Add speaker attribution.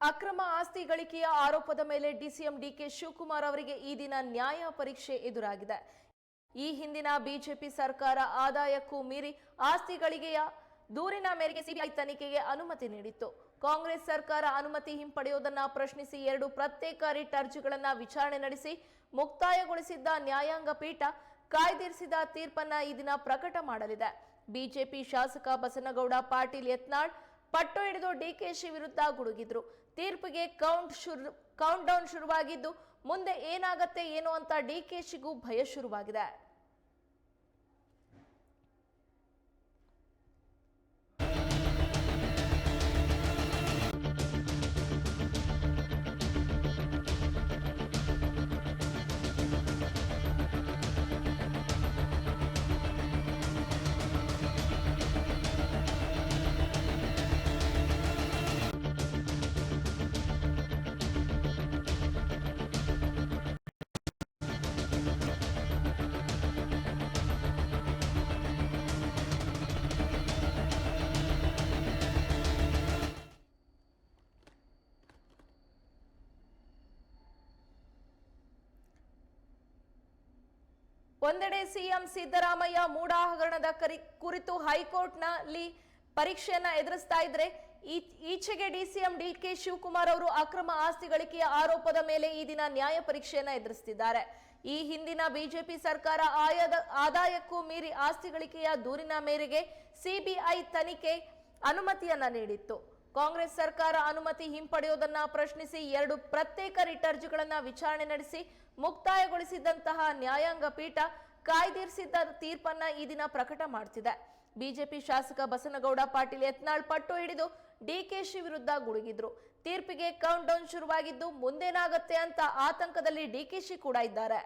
Speaker 1: ಅಕ್ರಮ ಆಸ್ತಿ ಗಳಿಕೆಯ ಆರೋಪದ ಮೇಲೆ ಡಿಸಿಎಂ ಡಿಕೆ ಶಿವಕುಮಾರ್ ಅವರಿಗೆ ಈ ದಿನ ನ್ಯಾಯ ಪರೀಕ್ಷೆ ಎದುರಾಗಿದೆ. ಈ ಹಿಂದಿನ ಬಿಜೆಪಿ ಸರ್ಕಾರ ಆದಾಯಕ್ಕೂ ಮೀರಿ ಆಸ್ತಿ ಗಳಿಕೆಯ ದೂರಿನ ಮೇರೆಗೆ ಸಿಬಿಐ ತನಿಖೆಗೆ ಅನುಮತಿ ನೀಡಿತ್ತು. ಕಾಂಗ್ರೆಸ್ ಸರ್ಕಾರ ಅನುಮತಿ ಹಿಂಪಡೆಯುವುದನ್ನು ಪ್ರಶ್ನಿಸಿ ಎರಡು ಪ್ರತ್ಯೇಕ ರಿಟ್ ಅರ್ಜಿಗಳನ್ನು ವಿಚಾರಣೆ ನಡೆಸಿ ಮುಕ್ತಾಯಗೊಳಿಸಿದ್ದ ನ್ಯಾಯಾಂಗ ಪೀಠ ಕಾಯ್ದಿರಿಸಿದ ತೀರ್ಪನ್ನ ಈ ದಿನ ಪ್ರಕಟ ಮಾಡಲಿದೆ. ಬಿಜೆಪಿ ಶಾಸಕ ಬಸನಗೌಡ, ಪಾಟೀಲ್ ಯತ್ನಾಳ್ ಪಟ್ಟು ಹಿಡಿದು ಡಿಕೆಶಿ ವಿರುದ್ಧ ಗುಡುಗಿದ್ರು. ತೀರ್ಪಿಗೆ ಕೌಂಟ್ ಶುರು ಕೌಂಟ್ ಡೌನ್ ಶುರುವಾಗಿದ್ದು ಮುಂದೆ ಏನಾಗತ್ತೆ ಏನೋ ಅಂತ ಡಿಕೆಶಿಗೂ ಭಯ ಶುರುವಾಗಿದೆ. ಒಂದೆಡೆ ಸಿಎಂ ಸಿದ್ದರಾಮಯ್ಯ ಮೂಡ ಹಗರಣದ ಕರಿ- ಕುರಿತು ಹೈಕೋರ್ಟ್ನಲ್ಲಿ ಪರೀಕ್ಷೆಯನ್ನ ಎದುರಿಸ್ತಾ ಇದ್ರೆ ಈಚೆಗೆ ಡಿಸಿಎಂ ಡಿ ಕೆ ಶಿವಕುಮಾರ್ ಅವರು ಅಕ್ರಮ ಆಸ್ತಿ ಗಳಿಕೆಯ ಆರೋಪದ ಮೇಲೆ ಈ ದಿನ ನ್ಯಾಯ ಪರೀಕ್ಷೆಯನ್ನ ಎದುರಿಸ್ತಿದ್ದಾರೆ. ಈ ಹಿಂದಿನ ಬಿಜೆಪಿ ಸರ್ಕಾರ ಆಯದ, ಆದಾಯಕ್ಕೂ ಮೀರಿ ಆಸ್ತಿ ಗಳಿಕೆಯ ದೂರಿನ ಮೇರೆಗೆ ಸಿಬಿಐ ತನಿಖೆ ಅನುಮತಿಯನ್ನ ನೀಡಿತ್ತು. ಕಾಂಗ್ರೆಸ್ ಸರ್ಕಾರ ಅನುಮತಿ ಹಿಂಪಡೆಯುವುದನ್ನು ಪ್ರಶ್ನಿಸಿ ಎರಡು ಪ್ರತ್ಯೇಕ ರಿಟ್ ಅರ್ಜಿಗಳನ್ನು ವಿಚಾರಣೆ ನಡೆಸಿ ಮುಕ್ತಾಯಗೊಳಿಸಿದಂತಹ ನ್ಯಾಯಾಂಗ ಪೀಠ ಕಾಯ್ದಿರಿಸಿದ್ದ ತೀರ್ಪನ್ನ ಈ ದಿನ ಪ್ರಕಟ ಮಾಡುತ್ತಿದೆ ಬಿಜೆಪಿ ಶಾಸಕ ಬಸನಗೌಡ ಪಾಟೀಲ್ ಯತ್ನಾಳ್ ಪಟ್ಟು ಹಿಡಿದು ಡಿಕೆಶಿ ವಿರುದ್ಧ ಗುಡುಗಿದ್ರು. ತೀರ್ಪಿಗೆ ಕೌಂಟ್ ಡೌನ್ ಶುರುವಾಗಿದ್ದು ಮುಂದೇನಾಗತ್ತೆ ಅಂತ ಆತಂಕದಲ್ಲಿ ಡಿಕೆಶಿ ಕೂಡ ಇದ್ದಾರೆ.